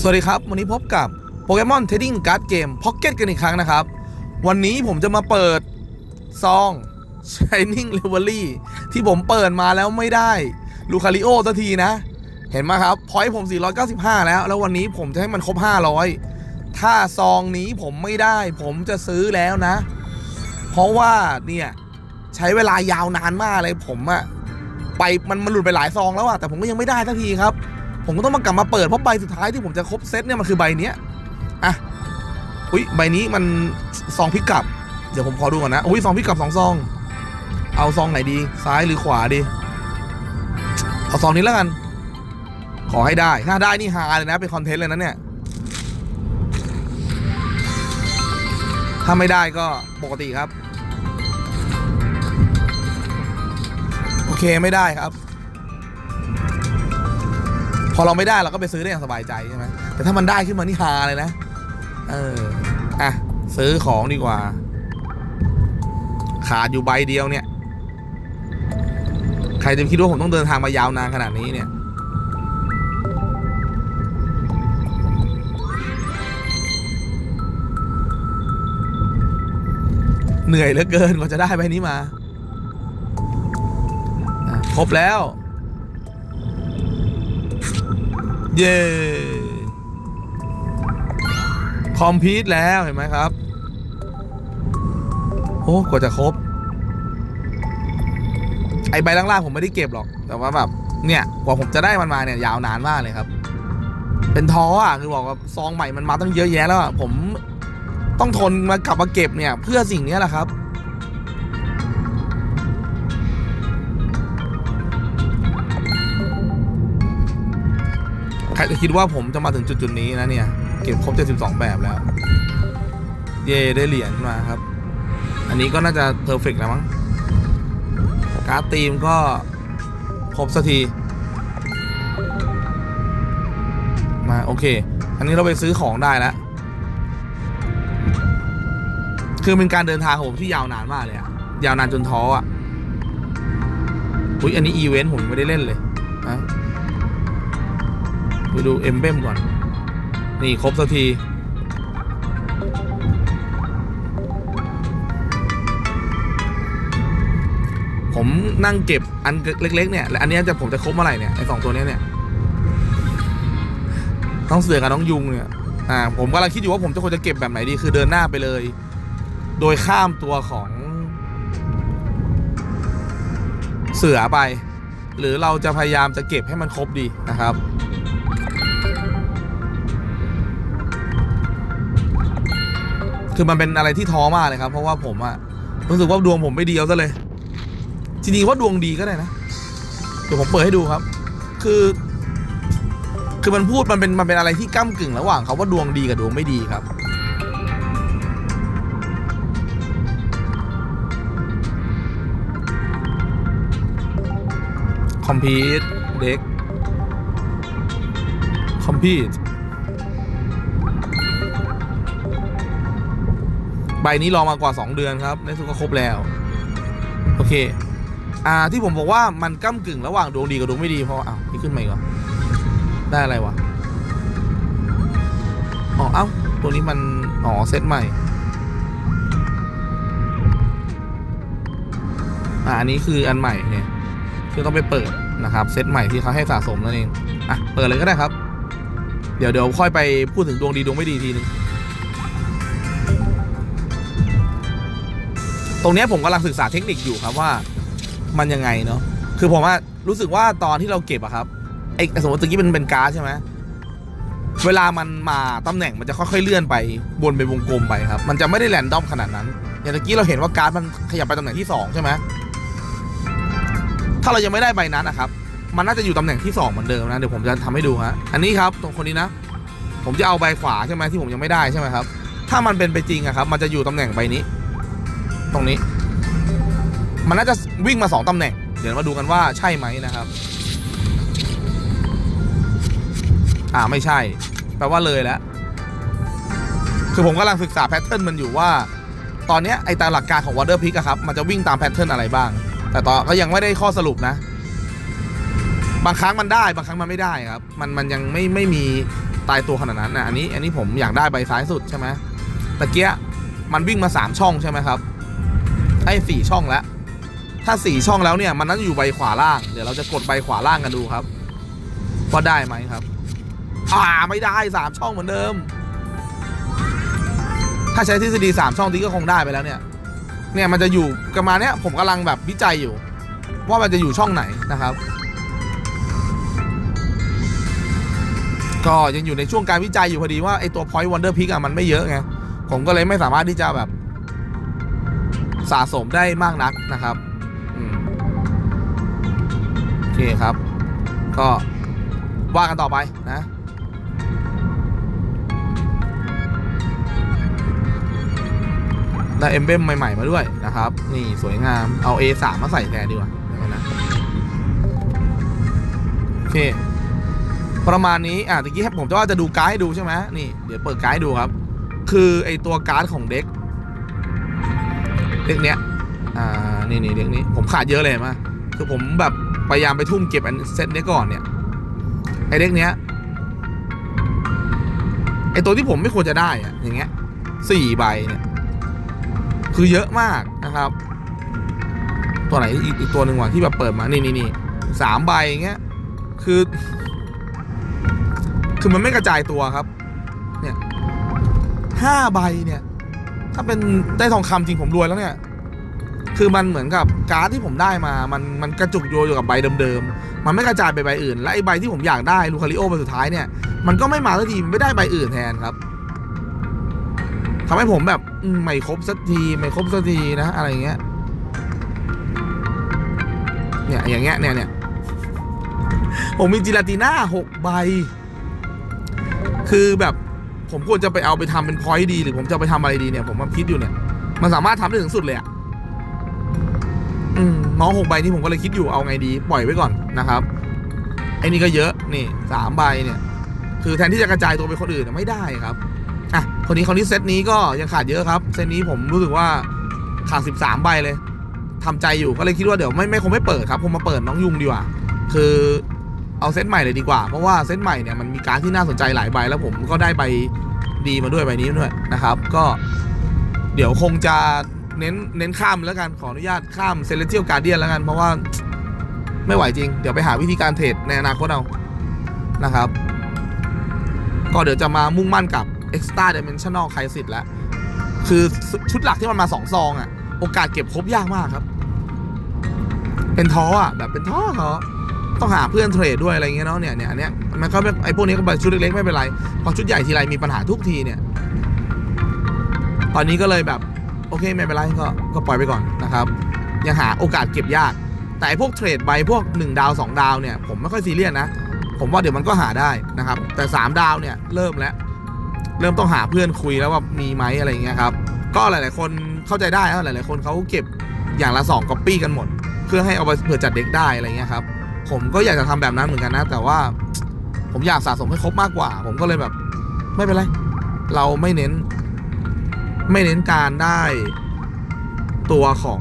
สวัสดีครับ วันนี้พบกับโปเกมอนเทดดิ้งการ์ดเกมพ็อกเก็ตกันอีกครั้งนะครับ วันนี้ผมจะมาเปิด ซอง Shining r e v e l y ที่ผมเปิดมาแล้วไม่ได้ลูคาริโอสักทีนะ เห็นไหมครับ พอยต์ผม 495 แล้ว แล้ววันนี้ผมจะให้มันครบ 500 ถ้าซองนี้ผมไม่ได้ ผมจะซื้อแล้วนะ เพราะว่าเนี่ยใช้เวลายาวนานมากเลยผมอะไปมันมันหลุดไปหลายซองแล้วอะแต่ผมก็ยังไม่ได้สักทีครับ ผมก็ต้องมากลับมาเปิดเพราะใบสุดท้ายที่ผมจะครบเซตเนี่ยมันคือใบเนี้ยอะอุ้ยใบนี้มันซองพิกลับ เดี๋ยวผมขอดูก่อนนะอุ้ยซองพิกลับสองซอง เอาซองไหนดีซ้ายหรือขวาดี เอาซองนี้แล้วกัน ขอให้ได้ ถ้าได้นี่ฮาเลยนะเป็นคอนเทนต์เลยนะเนี่ย ถ้าไม่ได้ก็ปกติครับ โอเคไม่ได้ครับ พอเราไม่ได้เราก็ไปซื้อได้อย่างสบายใจใช่ไหมแต่ถ้ามันได้ขึ้นมานี่ฮาเลยนะ เออ อะ ซื้อของดีกว่า ขาดอยู่ใบเดียวเนี่ย ใครจะคิดว่าผมต้องเดินทางมายาวนานขนาดนี้เนี่ย เหนื่อยเหลือเกินกว่าจะได้ใบนี้มา ครบแล้ว เย้คอมพิวต์แล้วเห็นไหมครับ โอ้กว่าจะครบ ไอใบล่างๆผมไม่ได้เก็บหรอก แต่ว่าแบบเนี่ยกว่าผมจะได้มันมาเนี่ยยาวนานมากเลยครับ เป็นท้ออะคือบอกว่าซองใหม่มันมาตั้งเยอะแยะแล้วอะผมต้องทนมากลับมาเก็บเนี่ย เพื่อสิ่งนี้แหละครับ รจะคิดว่าผมจะมาถึงจุดๆนี้นะเนี่ย เก็บครบ 72 แบบแล้ว เย่ได้เหรียญมาครับ อันนี้ก็น่าจะเพอร์เฟกแล้วมั้ง การ์ดตีมก็ครบสักที มาโอเค อันนี้เราไปซื้อของได้แล้ว คือเป็นการเดินทางของผมที่ยาวนานมากเลยอะยาวนานจนท้ออะอุ้ยอันนี้อีเวนต์ผมไม่ได้เล่นเลยอะ ไปดูเอ็มเบมก่อน นี่ครบสักที ผมนั่งเก็บอันเล็ก ๆ เนี่ย และอันนี้จะผมจะครบเมื่อไหร่เนี่ยไอสองตัวนี้เนี่ยต้องเสือกับน้องยุงเนี่ย อ่า ผมกำลังคิดอยู่ว่าผมจะควรจะเก็บแบบไหนดีคือเดินหน้าไปเลย โดยข้ามตัวของเสือไป หรือเราจะพยายามจะเก็บให้มันครบดีนะครับ คือมันเป็นอะไรที่ท้อมากเลยครับ เพราะว่าผมอะรู้สึกว่าดวงผมไม่ดีเอาซะเลย จริงๆว่าดวงดีก็ได้นะเดี๋ยวผมเปิดให้ดูครับ คือ คือมันพูดมันเป็นมันเป็นอะไรที่ก้ากึ่งระหว่างเขาว่าดวงดีกับดวงไม่ดีครับ คอมพิวเด็กคอมพิว ใบนี้รอมากว่า 2 เดือนครับ ในสุดก็ครบแล้ว โอเค อ่าที่ผมบอกว่ามันก้ากึ่งระหว่างดวงดีกับดวงไม่ดีเพราะอ้าวนี่ขึ้นมาอีกเหรอได้อะไรวะอ๋อเอ้าตัวนี้มันอ๋อเซตใหม่อ่าอันนี้คืออันใหม่เนี่ยที่ต้องไปเปิดนะครับเซตใหม่ที่เขาให้สะสมนั่นเองอะเปิดเลยก็ได้ครับ เดี๋ยวเดี๋ยวค่อยไปพูดถึงดวงดีดวงไม่ดีทีนึง ตรงนี้ผมกำลังศึกษาเทคนิคอยู่ครับว่า มันยังไงเนาะคือผมว่ารู้สึกว่าตอนที่เราเก็บอะครับไอ้สมมติตะกี้มันเป็นการ์ดใช่ไหมเวลามันมาตำแหน่งมันจะค่อยๆเลื่อนไปบนเป็นวงกลมไปครับ มันจะไม่ได้แรนดอมขนาดนั้น อย่างตะกี้เราเห็นว่าการ์ดมันขยับไปตำแหน่งที่สองใช่ไหมถ้าเรายังไม่ได้ใบนั้นนะครับ มันน่าจะอยู่ตำแหน่งที่สองเหมือนเดิมนะ เดี๋ยวผมจะทำให้ดูฮะ อันนี้ครับตรงคนนี้นะ ผมจะเอาใบขวาใช่ไหมที่ผมยังไม่ได้ใช่ไหมครับ ถ้ามันเป็นไปจริงอะครับ มันจะอยู่ตำแหน่งใบนี้ ตรงนี้ มันน่าจะวิ่งมาสองตำแหน่ง เดี๋ยวมาดูกันว่าใช่ไหมนะครับ อ่าไม่ใช่ แปลว่าเลยแล้ว คือผมกำลังศึกษาแพทเทิร์นมันอยู่ว่า ตอนนี้ไอตามหลักการของวอเ e อร์พิกครับ มันจะวิ่งตามแพทเทิร์นอะไรบ้าง แต่ตอนก็ยังไม่ได้ข้อสรุปนะ บางครั้งมันได้ บางครั้งมันไม่ได้ครับ มันมันยังไม่ไม่มีตายตัวขนาดนั้นนะอันนี้อันนี้ผมอยากได้ใบซ้ายสุดใช่ไหมตะเกียมันวิ่งมาสามช่องใช่ไหมครับ ไอ้สี่ช่องแล้ว ถ้าสี่ช่องแล้วเนี่ย มันน่าจะอยู่ใบขวาล่าง เดี๋ยวเราจะกดใบขวาล่างกันดูครับว่าได้ไหมครับ อ่าไม่ได้สามช่องเหมือนเดิม ถ้าใช้ทฤษฎีสามช่องนี้ก็คงได้ไปแล้วเนี่ย เนี่ยมันจะอยู่ประมาณเนี้ยผมกำลังแบบวิจัยอยู่ ว่ามันจะอยู่ช่องไหนนะครับ ก็ยังอยู่ในช่วงการวิจัยอยู่พอดีว่าไอตัว point wonder pick อะมันไม่เยอะไงผมก็เลยไม่สามารถที่จะแบบ สะสมได้มากนักนะครับโอเคครับ ก็ว่ากันต่อไปนะได้เอมเบมใหม่ ๆ มาด้วยนะครับ นี่สวยงามเอา A3 มาใส่แทนดีกว่าเดี๋ยวก่อนนะโอเคประมาณนี้ อะตะกี้ผมจะว่าจะดูการ์ดให้ดูใช่ไหมนี่ เดี๋ยวเปิดการ์ดให้ดูครับ คือไอตัวการ์ดของเด็ก เด็กเนี้ยอ่านี่นี่เด็กนี้ผมขาดเยอะเลยมาคือผมแบบพยายามไปทุ่มเก็บอันเซตนี้ก่อนเนี่ยไอ้เด็กเนี้ยไอ้ตัวที่ผมไม่ควรจะได้อะอย่างเงี้ยสี่ใบเนี่ยคือเยอะมากนะครับ ตัวไหนอีกตัวหนึ่งว่ะที่แบบเปิดมานี่นี่นี่สามใบอย่างเงี้ยคือ คือมันไม่กระจายตัวครับ เนี่ยห้าใบเนี่ย ถ้าเป็นได้ทองคำจริงผมรวยแล้วเนี่ย คือมันเหมือนกับการ์ดที่ผมได้มา มันมันกระจุกโยอยู่กับใบเดิมๆ มันไม่กระจายไปใบอื่น และไอใบที่ผมอยากได้ลูคาริโอใบสุดท้ายเนี่ย มันก็ไม่มาสักทีไม่ได้ใบอื่นแทนครับทำให้ผมแบบไม่ครบสักทีไม่ครบสักทีนะอะไรเงี้ย เนี่ยอย่างเงี้ยเนี่ยเนี่ยผมมีจิลาติน่าหกใบ คือแบบ ผมควรจะไปเอาไปทำเป็นพอยต์ดี หรือผมจะไปทำอะไรดีเนี่ยผมมาคิดอยู่เนี่ย มันสามารถทำได้ถึงสุดเลยอะอืมน้องหกใบนี่ผมก็เลยคิดอยู่เอาไงดี ปล่อยไว้ก่อนนะครับไอ้นี่ก็เยอะนี่สามใบเนี่ย คือแทนที่จะกระจายตัวไปคนอื่นไม่ได้ครับอะคนนี้คนนี้เซตนี้ก็ยังขาดเยอะครับเซตนี้ผมรู้สึกว่าขาดสิบสามใบเลยทำใจอยู่ก็เลยคิดว่าเดี๋ยวไม่ไม่คงไม่เปิดครับผมมาเปิดน้องยุงดีกว่า คือเอาเซตใหม่เลยดีกว่า เพราะว่าเซตใหม่เนี่ยมันมีการที่น่าสนใจหลายใบแล้วผมก็ได้ใบ ดีมาด้วยใบนี้ด้วยนะครับ ก็เดี๋ยวคงจะเน้นเน้นข้ามแล้วกันขออนุญาตข้ามเซเลเ i ียลการเดียนแล้วกัน เพราะว่าไม่ไหวจริง เดี๋ยวไปหาวิธีการเทรดในอนาคตเอานะครับ ก็เดี๋ยวจะมามุ่งมั่นกับ Extra Dimensional Crisis แล้ว คือชุดหลักที่มันมาสองซองอะโอกาสเก็บครบยากมากครับ เป็นท้ออะ แบบเป็นท้อท้อ ต้องหาเพื่อนเทรดด้วยอะไรเงี้ยเนาะเนี่ยเนี่ยอันเนี้ยมันก็ไม่ไอพวกนี้ก็ชุดเล็กๆไม่เป็นไร พอชุดใหญ่ทีไรมีปัญหาทุกทีเนี่ย ตอนนี้ก็เลยแบบโอเคไม่เป็นไรก็ก็ปล่อยไปก่อนนะครับ ยังหาโอกาสเก็บยาก แต่ไอ้พวกเทรดใบพวก 1 ดาว 2 ดาวเนี่ยผมไม่ค่อยซีเรียสนะ ผมว่าเดี๋ยวมันก็หาได้นะครับ แต่ 3 ดาวเนี่ยเริ่มแล้ว เริ่มต้องหาเพื่อนคุยแล้วว่ามีไหมอะไรเงี้ยครับ ก็หลาย ๆ คนเข้าใจได้นะหลาย ๆ คนเขาเก็บอย่างละ2ก๊อปปี้กันหมด เพื่อให้เอาไปเผื่อจัดเด็กได้อะไรเงี้ยครับ ผมก็อยากจะทำแบบนั้นเหมือนกันนะ แต่ว่าผมอยากสะสมให้ครบมากกว่า ผมก็เลยแบบ ไม่เป็นไร เราไม่เน้น ไม่เน้นการได้ตัวของ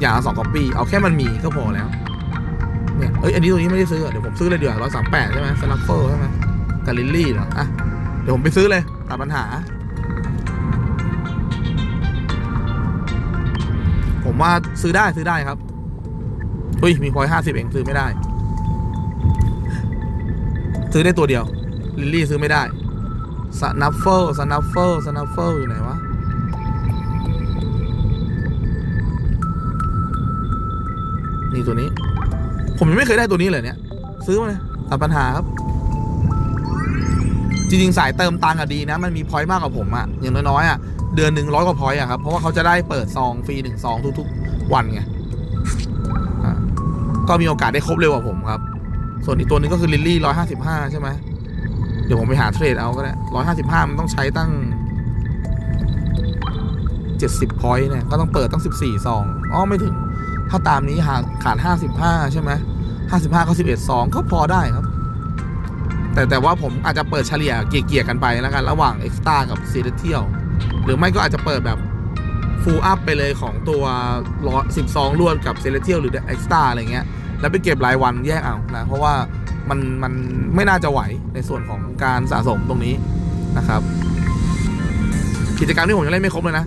อย่างสองก๊อปปี้เอาแค่มันมีก็พอแล้ว เนี่ยเอ้ยอันนี้ตัวนี้ไม่ได้ซื้อเดี๋ยวผมซื้อเลยเดี๋ยวร้อยสามแปดใช่ไหมสลัฟเฟอร์ใช่ไหมกาลิลลี่เหรออะเดี๋ยวผมไปซื้อเลยตัดปัญหา ผมว่าซื้อได้ซื้อได้ครับ อุ้ย มีพอยห้าสิบเองซื้อไม่ได้ ซื้อได้ตัวเดียว ลิลลี่ซื้อไม่ได้สนัฟเฟิลสนัฟเฟิลสนัฟเฟิลอยู่ไหนวะนี่ตัวนี้ ผมยังไม่เคยได้ตัวนี้เลยเนี่ย ซื้อมาเลยตัดปัญหาครับ จริงๆ สายเติมตังค์อะดีนะ มันมีพอยต์มากกว่าผมอะอย่างน้อยๆอะเดือนหนึ่งร้อยกว่าพอยต์อะครับ เพราะว่าเขาจะได้เปิดซองฟรีหนึ่งซองทุกๆ วันไง ก็มีโอกาสได้ครบเร็วกว่าผมครับ ส่วนอีกตัวนึงก็คือลิลลี่ร้อยห้าสิบห้าใช่ไหมเดี๋ยวผมไปหาเทรดเอาก็ได้ร้อยห้าสิบห้ามันต้องใช้ตั้งเจ็ดสิบพอยต์เนี่ย ก็ต้องเปิดตั้งสิบสี่ซองอ๋อไม่ถึง ถ้าตามนี้หาขาดห้าสิบห้าใช่ไหมห้าสิบห้าก็สิบเอ็ดซองก็พอได้ครับ แต่แต่ว่าผมอาจจะเปิดเฉลี่ยเกี่ยๆกันไปแล้วกัน ระหว่างเอ็กซ์ตากับซีเรเทียลหรือไม่ก็อาจจะเปิดแบบ ฟูลอัพไปเลยของตัวร้อยสิบซองรวดกับเซเลเทียลหรือเอ็กซ์ตาอะไรเงี้ย แล้วไปเก็บรายวันแยกเอานะเพราะว่ามันมันไม่น่าจะไหวในส่วนของการสะสมตรงนี้นะครับ กิจกรรมที่ผมยังเล่นไม่ครบเลยนะ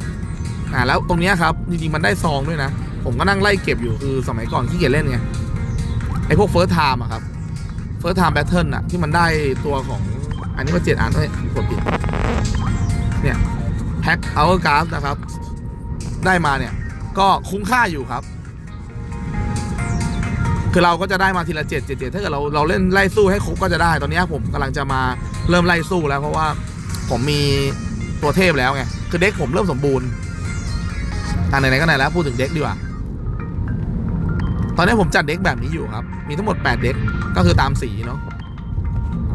อ่าแล้วตรงเนี้ยครับ จริงๆ มันได้ซองด้วยนะ ผมก็นั่งไล่เก็บอยู่คือสมัยก่อนขี้เกียจเล่นไงไอพวกเฟิร์สไทม์อะครับเฟิร์สไทม์แบทเทิลอะที่มันได้ตัวของอันนี้มาเจ็ดอันเฮ้ยกดผิดเนี่ยแพ็คเอากราฟนะครับ ได้มาเนี่ย ก็คุ้มค่าอยู่ครับ คือเราก็จะได้มาทีละเจ็ดเจ็ดเจ็ดถ้าเกิดเราเราเล่นไล่สู้ให้ครบก็จะได้ ตอนนี้ผมกำลังจะมาเริ่มไล่สู้แล้ว เพราะว่าผมมีตัวเทพแล้วไง คือเด็กผมเริ่มสมบูรณ์อ่าไหนๆก็ไหนแล้วพูดถึงเด็กดีกว่า ตอนนี้ผมจัดเด็กแบบนี้อยู่ครับ มีทั้งหมด 8 เด็ก ก็คือตามสีเนาะ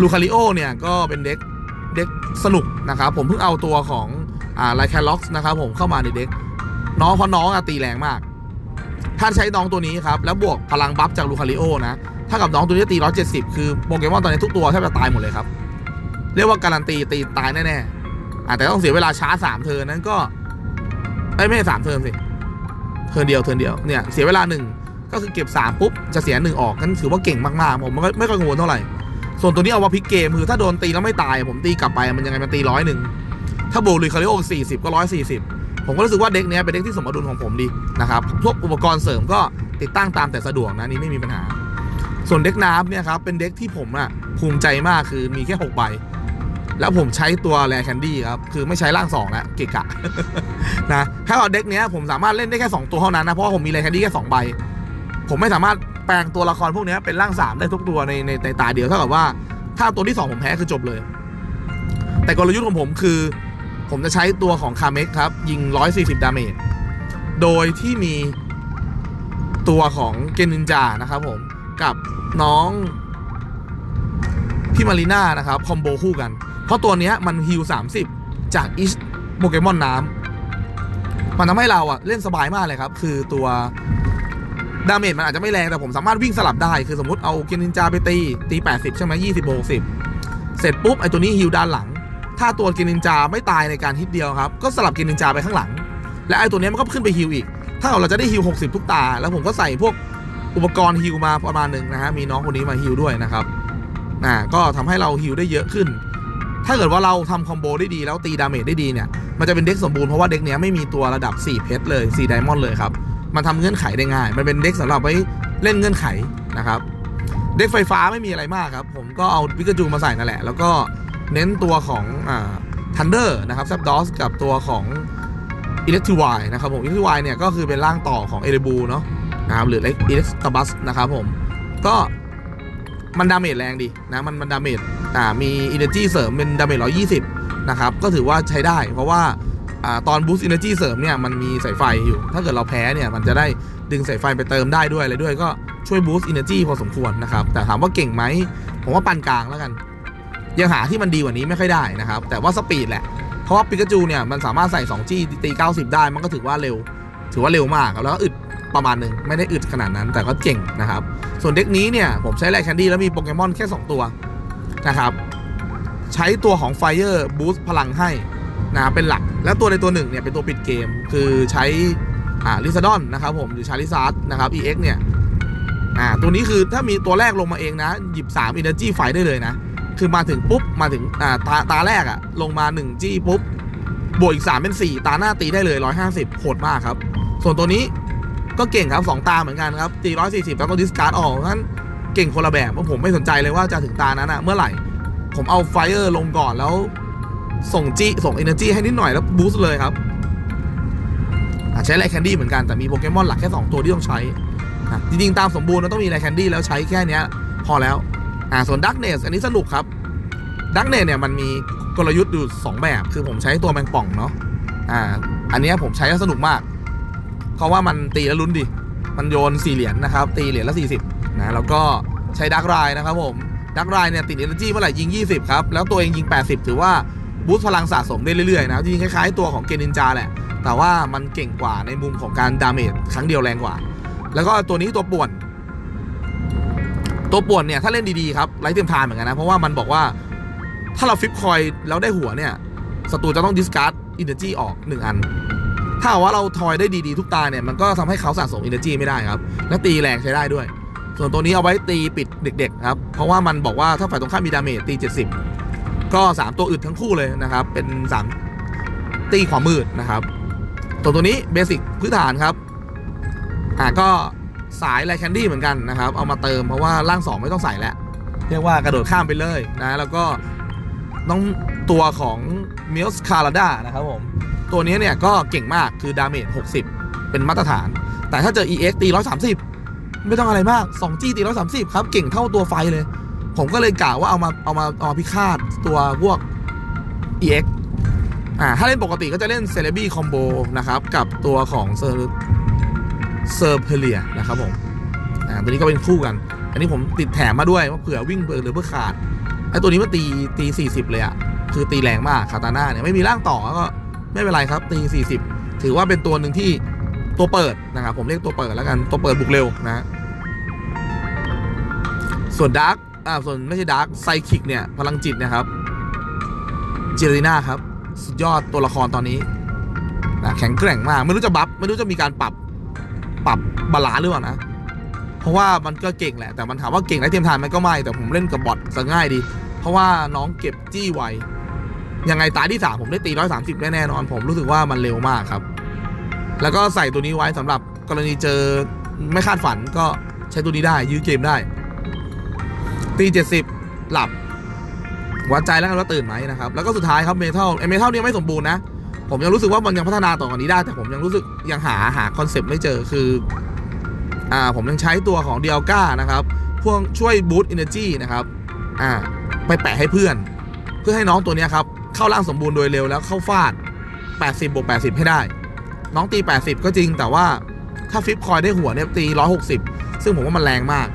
ลูคาริโอเนี่ยก็เป็นเด็กเด็กสนุกนะครับ ผมเพิ่งเอาตัวของอ่าไลแคล็อกนะครับผมเข้ามาในเด็ก น้องเพราะน้องอะตีแรงมาก ถ้าใช้น้องตัวนี้ครับ แล้วบวกพลังบัฟจากลูคาริโอนะ ถ้ากับน้องตัวนี้ตี 170 คือโปเกมอนตอนนี้ทุกตัวแทบจะตายหมดเลยครับ เรียกว่าการันตีตีตายแน่ๆอะแต่ต้องเสียเวลาช้าสามเทิร์นนั้นก็ไม่ใช่สามเทิร์นสิ เทิร์นเดียวเทิร์นเดียวเนี่ยเสียเวลาหนึ่งก็คือเก็บสามปุ๊บ จะเสียหนึ่งออกนั่นถือว่าเก่งมากๆ ผมไม่ไม่ค่อยกังวลเท่าไหร่ ส่วนตัวนี้เอาว่าพลิกเกมคือถ้าโดนตีแล้วไม่ตาย ผมตีกลับไปมันยังไงมันตีร้อยหนึ่งถ้าโบลูคาริโอสี่สิบก็ร้อยสี่สิบ ผมก็รู้สึกว่าเด็กเนี้ยเป็นเด็กที่สมดุลของผมดีนะครับพวกอุปกรณ์เสริมก็ติดตั้งตามแต่สะดวกนะนี่ไม่มีปัญหา ส่วนเด็กน้ำเนี่ยครับเป็นเด็กที่ผมอะภูมิใจมากคือมีแค่หกใบแล้วผมใช้ตัวแรแคนดี้ครับ คือไม่ใช้ร่างสองแล้วเกะกะนะถ้าเอาเด็กเนี้ยผมสามารถเล่นได้แค่ 2 ตัวเท่านั้นนะ เพราะว่าผมมีแรแคนดี้แค่2ใบ ผมไม่สามารถแปลงตัวละครพวกนี้เป็นร่าง 3 ได้ทุกตัวในในในตาเดียวเท่ากับว่า ถ้าตัวที่ 2 ผมแพ้คือจบเลย แต่กลยุทธ์ของผมคือ ผมจะใช้ตัวของคาเมกครับ ยิง 140 ดาเมจ โดยที่มีตัวของเกนินจานะครับผม กับน้องพี่มารีน่านะครับ คอมโบคู่กัน เพราะตัวนี้มันฮิล30 จากอิชโปเกมอนน้ำมันทำให้เราอะเล่นสบายมากเลยครับ คือตัวดาเมจมันอาจจะไม่แรง แต่ผมสามารถวิ่งสลับได้ คือสมมติเอาเกนินจาไปตี ตี 80 ใช่ไหม20โบ10เสร็จปุ๊บ ไอตัวนี้ฮิลด้านหลัง ถ้าตัวเกนนินจาไม่ตายในการฮิตเดียวครับ ก็สลับเกนนินจาไปข้างหลัง และไอตัวนี้มันก็ขึ้นไปฮิลอีก ถ้าเราจะได้ฮิล60 ทุกตา แล้วผมก็ใส่พวกอุปกรณ์ฮิลมาประมาณหนึ่งนะฮะมีน้องคนนี้มาฮิลด้วยนะครับอ่าก็ทำให้เราฮิลได้เยอะขึ้น ถ้าเกิดว่าเราทำคอมโบได้ดีแล้วตีดาเมจได้ดีเนี่ย มันจะเป็นเด็กสมบูรณ์เพราะว่าเด็กเนี้ยไม่มีตัวระดับ 4 เพชรเลย4ไดมอนด์เลยครับ มันทำเงื่อนไขได้ง่าย มันเป็นเด็กสำหรับไว้เล่นเงื่อนไขนะครับ เด็กไฟฟ้าไม่มีอะไรมากครับ ผมก็เอาพิกาจูมาใส่นั่นแหละ แล้วก็ เน้นตัวของอ่าทันเดอร์นะครับแซปดอสกับตัวของอิเล็กทวายนะครับผมอิเล็กทวายเนี่ยก็คือเป็นร่างต่อของเอเรบูเนาะนะครับหรืออิเล็กตบัสนะครับผมก็มันดาเมจแรงดีนะมันมันดาเมจอ่ามีอินเนอร์จีเสริมเป็นดาเมจ120นะครับก็ถือว่าใช้ได้เพราะว่าอ่าตอนบูสต์อินเนอร์จีเสริมเนี่ยมันมีสายไฟอยู่ ถ้าเกิดเราแพ้เนี่ยมันจะได้ดึงสายไฟไปเติมได้ด้วยอะไรด้วยก็ช่วยบูสต์อินเนอร์จีพอสมควรนะครับแต่ถามว่าเก่งไหมผมว่าปานกลางแล้วกัน ยังหาที่มันดีกว่านี้ไม่ค่อยได้นะครับ แต่ว่าสปีดแหละ เพราะว่าปิกาจูเนี่ยมันสามารถใส่2จี้ตี 90 ได้ มันก็ถือว่าเร็ว ถือว่าเร็วมากครับแล้วก็อึดประมาณหนึ่งไม่ได้อึดขนาดนั้นแต่ก็เจ๋งนะครับ ส่วนเด็กนี้เนี่ยผมใช้แรแคนดี้แล้วมีโปเกมอนแค่ 2 ตัวนะครับ ใช้ตัวของ Fire Boost พลังให้นะเป็นหลัก แล้วตัวในตัวหนึ่งเนี่ยเป็นตัวปิดเกม คือใช้อ่าลิซาดอนนะครับผมหรือชาลิซาร์ดนะครับ EX เนี่ยอ่าตัวนี้คือถ้ามีตัวแรกลงมาเองนะ หยิบ 3 Energy ไฟได้เลยนะ คือมาถึงปุ๊บมาถึงอ่าตาตาแรกอะลงมา 1 จี้ปุ๊บบวกอีก 3 เป็น 4 ตาหน้าตีได้เลย 150โหดมากครับ ส่วนตัวนี้ก็เก่งครับ 2 ตาเหมือนกันครับตี140 แล้วก็ดิสการ์ดออกนั้นเก่งคนละแบบเพราะผมไม่สนใจเลยว่าจะถึงตานั้นอะเมื่อไหร่ ผมเอาไฟเออร์ลงก่อนแล้ว ส่งจี้ส่งเอเนอร์จีให้นิดหน่อยแล้วบูสต์เลยครับใช้ไลแคนดี้เหมือนกันแต่มีโปเกมอนหลักแค่ 2 ตัวที่ต้องใช้อะจริงๆตามสมบูรณ์ต้องมีไลแคนดี้แล้วใช้แค่นี้พอแล้ว อ่าส่วนดักเนสอันนี้สนุกครับดักเนสเนี่ยมันมีกลยุทธ์อยู่ 2 แบบ คือผมใช้ตัวแมงป่องเนาะอ่าอันนี้ผมใช้แล้วสนุกมาก เพราะว่ามันตีแล้วลุ้นดิ มันโยน4เหรียญนะครับ ตีเหรียญละ 40นะแล้วก็ใช้ดักไรนะครับผมดักไรเนี่ยติดเอเนจีเมื่อไหร่ยิง 20 ครับ แล้วตัวเองยิง 80 ถือว่าบูสต์พลังสะสมได้เรื่อยๆนะจริงๆคล้ายๆตัวของเกนินจาแหละ แต่ว่ามันเก่งกว่าในมุมของการดาเมจครั้งเดียวแรงกว่า แล้วก็ตัวนี้ตัวป่วน ตัวป่วนเนี่ย ถ้าเล่นดีๆครับไร้เทียมทานเหมือนกันนะ เพราะว่ามันบอกว่าถ้าเราฟิปคอยแล้วได้หัวเนี่ยศัตรูจะต้องดิสการ์ดอินเนอร์จีออก 1 อัน ถ้าว่าเราทอยได้ดีๆทุกตาเนี่ย มันก็ทำให้เขาสะสมอินเนอร์จีไม่ได้ครับ และตีแรงใช้ได้ด้วย ส่วนตัวนี้เอาไว้ตีปิดเด็กๆครับ เพราะว่ามันบอกว่าถ้าฝ่ายตรงข้ามมีดาเมจตี 70 ก็ 3 ตัวอึดทั้งคู่เลยนะครับ เป็น 3 ตีความมืดนะครับ ตัวตัวนี้เบสิกพื้นฐานครับ อ่าก็ สายไลแคนดี้เหมือนกันนะครับ เอามาเติมเพราะว่าร่าง 2 ไม่ต้องใส่แล้ว เรียกว่ากระโดดข้ามไปเลยนะ แล้วก็น้องตัวของมิลส์คาราดานะครับผม ตัวนี้เนี่ยก็เก่งมากคือดาเมจ60 เป็นมาตรฐาน แต่ถ้าเจอ EX ตี 130 ไม่ต้องอะไรมาก 2G ตี 130 ครับ เก่งเท่าตัวไฟเลย ผมก็เลยกล่าวว่าเอามาเอามาเอามาพิฆาตตัวพวก EX อ่าถ้าเล่นปกติก็จะเล่นเซเลบี้คอมโบนะครับ กับตัวของเซอร์ เซอร์เพเลียนะครับผมอ่าตัวนี้ก็เป็นคู่กัน อันนี้ผมติดแถมมาด้วยว่าเผื่อวิ่งเผื่อหรือเพื่อขาดไอ้ตัวนี้มันตีตี40 เลยอะคือตีแรงมากคาตาน่าเนี่ยไม่มีร่างต่อก็ไม่เป็นไรครับตี 40 ถือว่าเป็นตัวหนึ่งที่ตัวเปิดนะครับผมเรียกตัวเปิดแล้วกันตัวเปิดบุกเร็วนะส่วนดาร์กอ่าส่วนไม่ใช่ดาร์กไซคิกเนี่ยพลังจิตนะครับเจเรน่าครับ สุดยอดตัวละครตอนนี้นะแข็งแกร่งมาก ไม่รู้จะบัฟไม่รู้จะมีการปรับ ปรับบาลานซ์หรือเปล่านะ เพราะว่ามันก็เก่งแหละ แต่มันถามว่าเก่งได้เทียมทานไหมก็ไม่ แต่ผมเล่นกับบอทซะง่ายดี เพราะว่าน้องเก็บจี้ไว ยังไงตายที่สามผมได้ตีร้อยสามสิบแน่นอน ผมรู้สึกว่ามันเร็วมากครับ แล้วก็ใส่ตัวนี้ไว้สำหรับกรณีเจอไม่คาดฝันก็ใช้ตัวนี้ได้ ยื้อเกมได้ ตีเจ็ดสิบหลับวัดใจแล้วกันว่าตื่นไหมนะครับ แล้วก็สุดท้ายครับเมทัลไอเมทัลเนี่ยไม่สมบูรณ์นะ ผมยังรู้สึกว่ามันยังพัฒนาต่อกว่านี้ได้ แต่ผมยังรู้สึกยังหาหาคอนเซปต์ไม่เจอคืออ่าผมยังใช้ตัวของเดียก้านะครับพวกช่วยบูตอินเนอร์จีนะครับอ่าไปแปะให้เพื่อน เพื่อให้น้องตัวนี้ครับเข้าร่างสมบูรณ์โดยเร็วแล้วเข้าฟาด 80บวก80 ให้ได้ น้องตี 80 ก็จริงแต่ว่าถ้าฟิปคอยได้หัวเนี่ยตี 160 ซึ่งผมว่ามันแรงมาก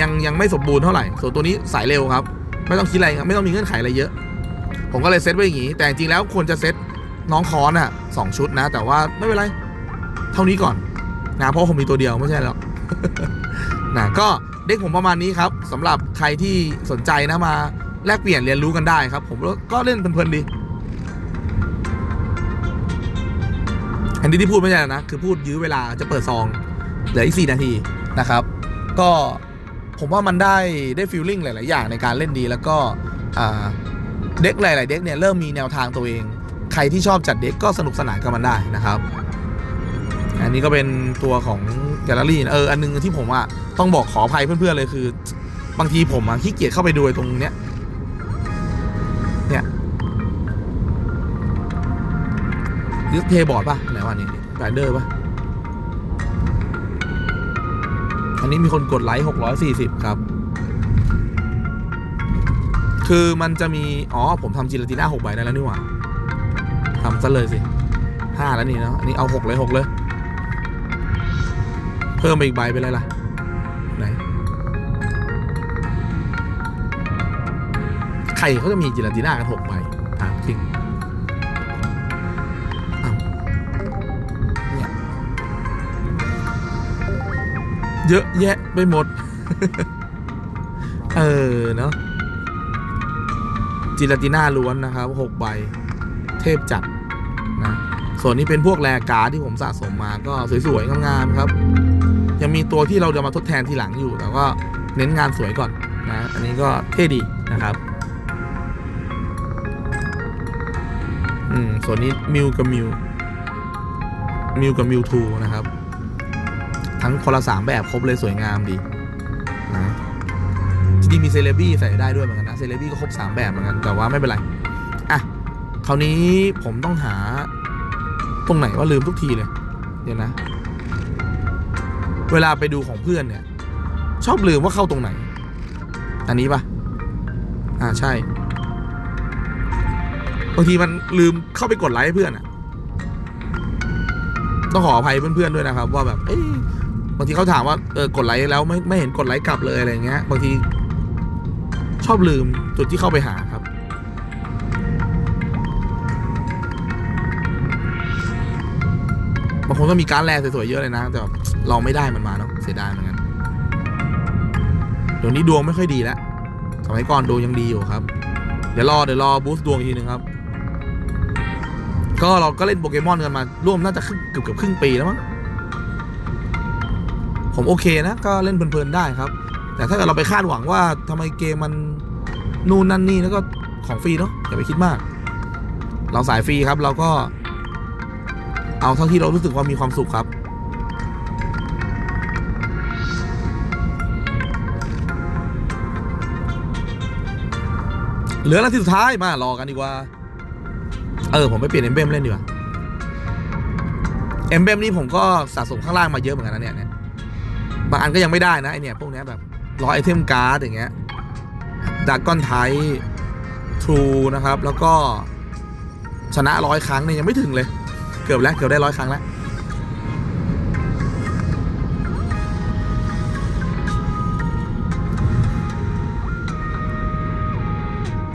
ยังยังไม่สมบูรณ์เท่าไหร่ ส่วนตัวนี้สายเร็วครับ ไม่ต้องคิดอะไรครับไม่ต้องมีเงื่อนไขอะไรเยอะ ผมก็เลยเซตไว้อย่างนี้ แต่จริงๆแล้วควรจะเซต น้องคอนอะสองชุดนะ แต่ว่าไม่เป็นไร เท่านี้ก่อนนะเพราะผมมีตัวเดียวไม่ใช่หรอกนะก็เด็กผมประมาณนี้ครับสำหรับใครที่สนใจนะมาแลกเปลี่ยนเรียนรู้กันได้ครับ ผมก็เล่นเพลินๆดีอันนี้ที่พูดไม่ใช่นะ คือพูดยื้อเวลาจะเปิดซอง เหลืออีกสี่นาทีนะครับ ก็ผมว่ามันได้ได้ฟีลลิ่งหลาย ๆ อย่างในการเล่นดีแล้วก็เด็กหลาย ๆ เด็กเนี่ยเริ่มมีแนวทางตัวเอง รที่ชอบจัดเด็กก็สนุกสนานกับมันได้นะครับ อันนี้ก็เป็นตัวของแกลเลอรี่เอออันนึงที่ผมอะต้องบอกขออภัยเพื่อนๆเลยคือบางทีผมอะขี้เกียจเข้าไปดูตรงเนี้ยเนี่ยดิสเพย์บอร์ดป่ะไหนวะนี่แบนเดอร์ป่ะอันนี้มีคนกดไลค์640 ครับ คือมันจะมี อ๋อ ผมทำจิลาติน่า6ใบได้แล้วนี่หว่าำซะเลยสิห้าแล้วนี่เนาะอันนี้เอาหกเลยหกเลย เพิ่มไปอีกใบไปเลยล่ะ ไหน ใครเขาจะมีจิลาติน่ากันหกใบถามจริงเยเยอะแยะไปหมด เออ เนาะจิลาติน่าล้วนนะครับหกใบ เทพจัด ส่วนนี้เป็นพวกแรการ์ดที่ผมสะสมมาก็สวยๆงามๆครับ ยังมีตัวที่เราจะมาทดแทนทีหลังอยู่ แต่ก็เน้นงานสวยก่อนนะอันนี้ก็เท่ดีนะครับอืมส่วนนี้มิวกับมิวมิวกับมิวทูนะครับ ทั้งคนละสามแบบครบเลยสวยงามดีนะจริงๆมีเซเลบี้ใส่ได้ด้วยเหมือนกันนะเซเลบี้ก็ครบสามแบบเหมือนกันแต่ว่าไม่เป็นไรอะคราวนี้ผมต้องหา ตรงไหนว่าลืมทุกทีเลย เดี๋ยวนะ เวลาไปดูของเพื่อนเนี่ย ชอบลืมว่าเข้าตรงไหน อันนี้ปะอ่าใช่บางทีมันลืมเข้าไปกดไลค์ให้เพื่อนอะต้องขออภัยเพื่อนๆด้วยนะครับ ว่าแบบเอ้ยบางทีเขาถามว่าเออกดไลค์แล้วไม่ไม่เห็นกดไลค์กลับเลยอะไรเงี้ย บางทีชอบลืมจุดที่เข้าไปหา ครับบางคนก็มีการดแลสวยๆเยอะเลยนะ แต่เราไม่ได้มันมาเนาะเสียดายเหมือนกันเดี๋ยวนี้ดวงไม่ค่อยดีแล้วสมัยก่อนดวงยังดีอยู่ครับ เดี๋ยวรอเดี๋ยวรอบูสต์ดวงอีกทีนึงครับ ก็เราก็เล่นโปเกมอนกันมาร่วมน่าจะครึ่งเกือบเกือบครึ่งปีแล้วมั้งผมโอเคนะ ก็เล่นเพลินๆได้ครับ แต่ถ้าเกิดเราไปคาดหวังว่าทำไมเกมมันนู่นนั่นนี่แล้วก็ของฟรีเนาะอย่าไปคิดมาก เราสายฟรีครับ เราก็ เอาเท่าที่เรารู้สึกว่ามีความสุขครับ เหลือนาทีสุดท้ายมารอกันดีกว่า เออ ผมไปเปลี่ยนเอมเบมเล่นดีกว่าเอมเบมนี่ผมก็สะสมข้างล่างมาเยอะเหมือนกันนะเนี่ยเนี่ยบางอันก็ยังไม่ได้นะไอเนี่ยพวกนี้แบบร้อยไอเทมการ์ดอย่างเงี้ยดากอนไททรูนะครับ แล้วก็ชนะร้อยครั้งเนี่ยยังไม่ถึงเลย เกือบแล้วเกือบได้ร้อยครั้งแล้ว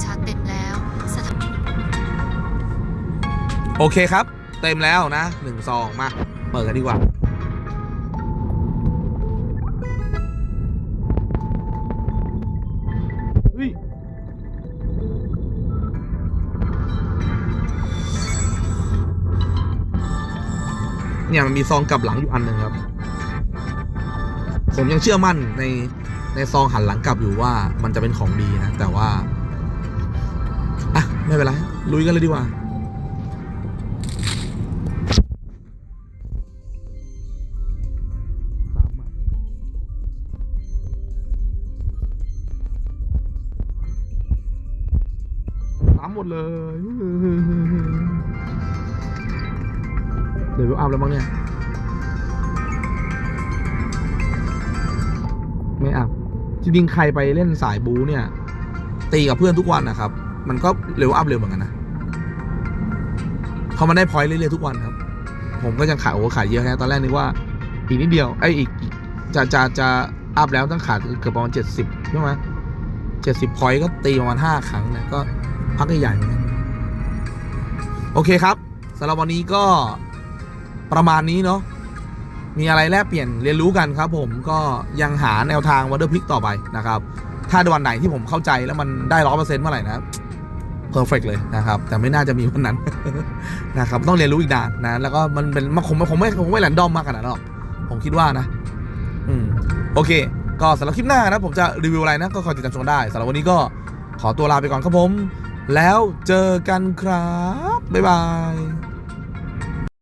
ชาร์จเต็มแล้วสถานีโอเคครับ เต็มแล้วนะหนึ่งซองมา เปิดกันดีกว่า เนี่ยมันมีซองกลับหลังอยู่อันหนึ่งครับ ผมยังเชื่อมั่นในในซองหันหลังกลับอยู่ว่ามันจะเป็นของดีนะ แต่ว่า อะ ไม่เป็นไร ลุยกันเลยดีกว่าสามมาสามหมดเลย เดี๋ยวอัพแล้วมั้งเนี่ยไม่อัพจริงๆใครไปเล่นสายบูเนี่ย ตีกับเพื่อนทุกวันนะครับ มันก็เร็วอัพเร็วเหมือนกันนะเขามาได้พอยต์เรื่อยๆทุกวันครับ ผมก็ยังขายโอ้ขายเยอะนะตอนแรกนึกว่าอีกนิดเดียวไอ้อีกอีกจะจะจะอัพแล้วต้องขาดเกือบประมาณเจ็ดสิบใช่ไหมเจ็ดสิบพอยต์ก็ตีประมาณห้าครั้งนะก็พักใหญ่ๆเหมือนกันโอเคครับสำหรับวันนี้ก็ ประมาณนี้เนาะมีอะไรแลกเปลี่ยนเรียนรู้กันครับ ผมก็ยังหาแนวทางวอเตอร์พลิกต่อไปนะครับ ถ้าวันไหนที่ผมเข้าใจแล้วมันได้ร้อยเปอร์เซ็นต์เมื่อไหร่นะเพอร์เฟกเลยนะครับ แต่ไม่น่าจะมีวันนั้นนะครับ ต้องเรียนรู้อีกนานนะ แล้วก็มันเป็นมันคงคงไม่คงไม่แรนดอมมากขนาดนั้นหรอกผมคิดว่านะ อืมโอเค ก็สำหรับคลิปหน้านะ ผมจะรีวิวอะไรนะ ก็คอยติดตามชมได้สำหรับวันนี้ก็ขอตัวลาไปก่อนครับผม แล้วเจอกันครับ บ๊ายบาย